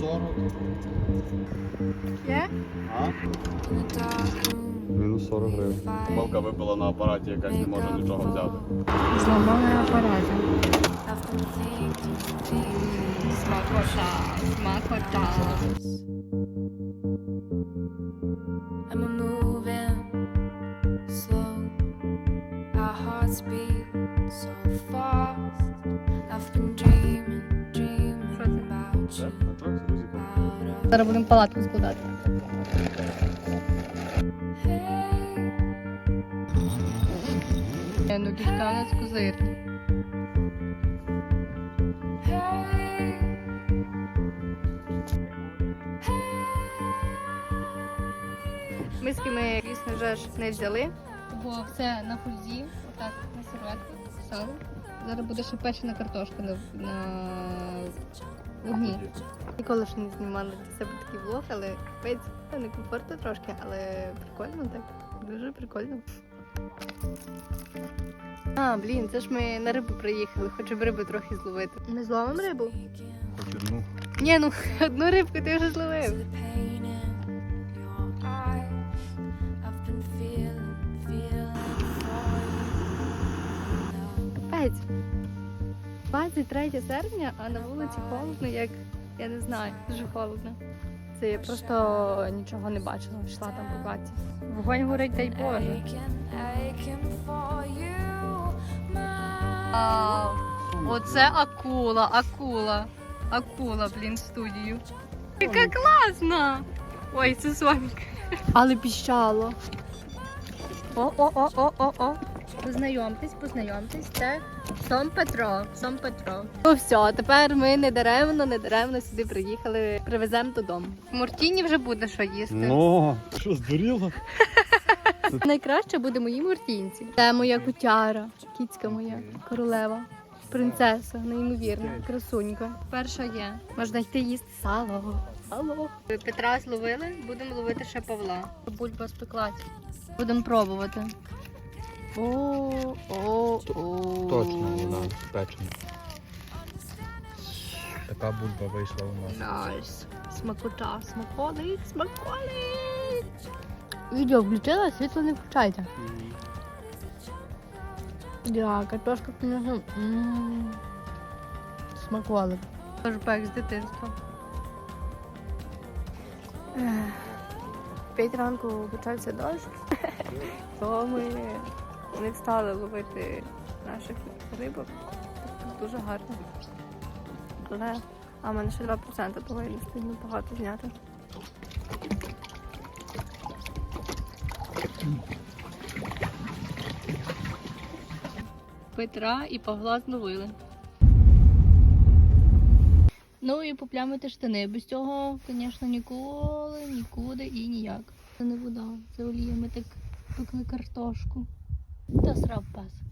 40. Є? А? Мінус 40 гривень. Балка випала на апараті, якась не може нічого взяти. Зламали апарати. Смакота, смакота. Moving slow. Our hearts beat so fast. I've been dreaming, dreaming about you. Зараз будемо палатку складати. Е, Ну, дівка у нас козирні. Миски ми, звісно ж, не взяли, бо все на фульзі, отак на серветках писали. Зараз буде ще печена картошка на, на вогні. Ніколи ж не знімали для себе такий влог, але капець, та некомфортно трошки, але прикольно так. Дуже прикольно. А, блін, це ж ми на рибу приїхали, хочемо риби трохи зловити. Ми зловимо рибу? Хоч одну. Ні, ну одну рибку ти вже зловив. 23 серпня, а на вулиці холодно, як я не знаю, дуже холодно. Це я просто нічого не бачила, йшла там по хаті. Вогонь горить, дай Боже. You. My Вау! Оце акула, акула. Акула, блін, в студію. Яка класна! Ой, це Соніка. Але піщало. О-о-о-о-о-о. Познайомтесь, познайомтесь. Це Сом Петро. Сом Петро. Ну все, тепер ми не даремно, не даремно сюди приїхали. Привеземо додому. В Муртіні вже буде що їсти. Ну, що здуріло? Найкраще буде моїй муртінці. Це моя кутяра, кіцька моя, королева, принцеса, неймовірна, красунька. Перша є. Можна йти їсти сало. Сало. Петра зловили, будемо ловити ще Павла. Бульба спеклась. Будемо пробувати. О, о, о. Точно вона печена. Така бульба вийшла у нас. Найс. Смакота, смаколик, смаколик. Відео включила, світло не включайте. Да, картошка, конечно, смаколик. Тож пек з дитинства. П'ять ранку почався дощ, то ми не стали ловити наших рибок. Тут дуже гарно. Але а в мене ще 2%, того я не встигну багато зняти. Петра і Павла зловили. Ну і поплямити штани. Без цього, звісно, ніколи, нікуди і ніяк. Це не вода, це олія. Ми так пекли картошку. dos ropas.